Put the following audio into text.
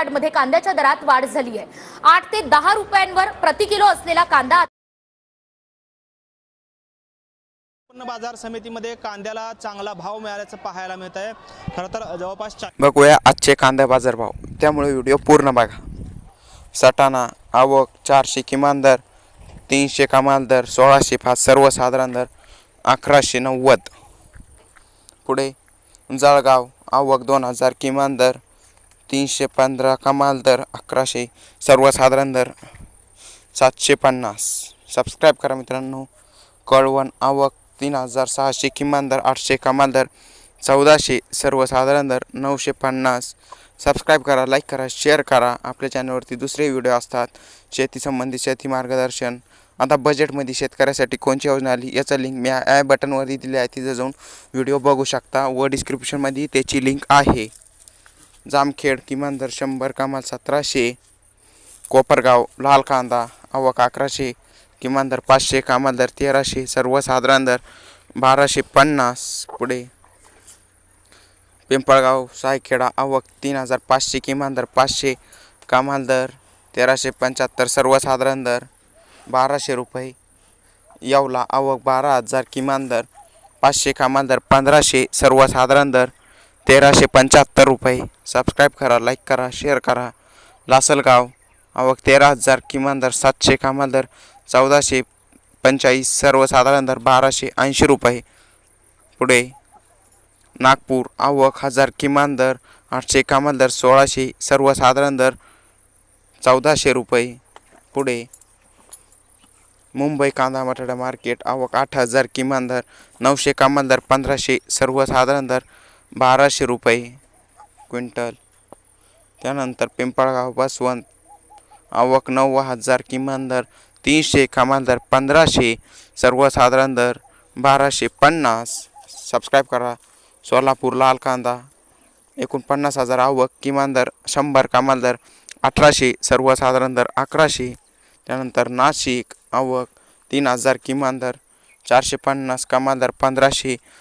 यार्डमध्ये कांद्याच्या दरात वाढ झाली आहे. आठ ते दहा रुपयांवर प्रति किलो असलेला कांदा बाजार समितीमध्ये कांद्याला चांगला भाव मिळाल्याचं पाहायला मिळत आहे. खरं तर जवळपास बघूया आजचे कांदा बाजार भाव. त्यामुळे व्हिडिओ पूर्ण बघा. सटाणा आवक चारशे किमान दर तीनशे कमाल दर सोळाशे पाच सर्वसाधारण दर अकराशे नव्वद. पुढे जळगाव आवक दोन हजार किमान दर तीनशे पंधरा कमाल दर अकराशे सर्वसाधारण दर सातशे पन्नास. सबस्क्राईब करा मित्रांनो. कळवण आवक तीन हजार सहाशे किमान दर आठशे कमाल दर चौदाशे सर्वसाधारण दर नऊशे पन्नास. सबस्क्राईब करा लाईक करा शेअर करा. आपल्या चॅनलवरती दुसरे व्हिडिओ असतात. शेतीसंबंधी शेती मार्गदर्शन. आता बजेटमध्ये शेतकऱ्यासाठी कोणती योजना आली? याचा लिंक मी ॲ बटनवरती दिली आहे. तिथं जाऊन व्हिडिओ बघू शकता. व डिस्क्रिप्शनमध्ये त्याची लिंक आहे. जामखेड किमान दर शंभर कमाल सतराशे कोपरगाव लाल कांदा आवक अकराशे किमान दर पाचशे कमाल दर तेराशे सर्वसाधारण दर बाराशे पन्नास. पुढे पिंपळगाव सायखेडा आवक तीन हजार पाचशे किमान दर पाचशे कमाल दर तेराशे पंच्याहत्तर सर्वसाधारण दर बाराशे रुपये. येवला आवक बारा हजार किमान दर पाचशे कमाल दर पंधराशे सर्वसाधारण दर तेराशे पंच्याहत्तर रुपये. सबस्क्राईब करा लाईक करा शेअर करा. लासलगाव आवक तेरा हजार किमान दर सातशे कमाल दर चौदाशे पंचेचाळीस सर्वसाधारण दर बाराशे ऐंशी रुपये. पुढे नागपूर आवक हजार किमान दर आठशे कमाल दर सोळाशे सर्वसाधारण दर चौदाशे रुपये. पुढे मुंबई कांदा बटाटा मार्केट आवक आठ हजार किमान दर नऊशे कमाल दर पंधराशे सर्वसाधारण दर बाराशे रुपये क्विंटल. त्यानंतर पिंपळगाव बसवंत आवक नऊ हजार किमान दर तीनशे कमाल दर पंधराशे सर्वसाधारण दर बाराशे पन्नास. सबस्क्राईब करा. सोलापूर लाल कांदा एकूण पन्नास हजार आवक किमान दर शंभर कमाल दर अठराशे सर्वसाधारण दर अकराशे. त्यानंतर नाशिक आवक तीन हजार किमान दर चारशे पन्नास कमाल दर पंधराशे.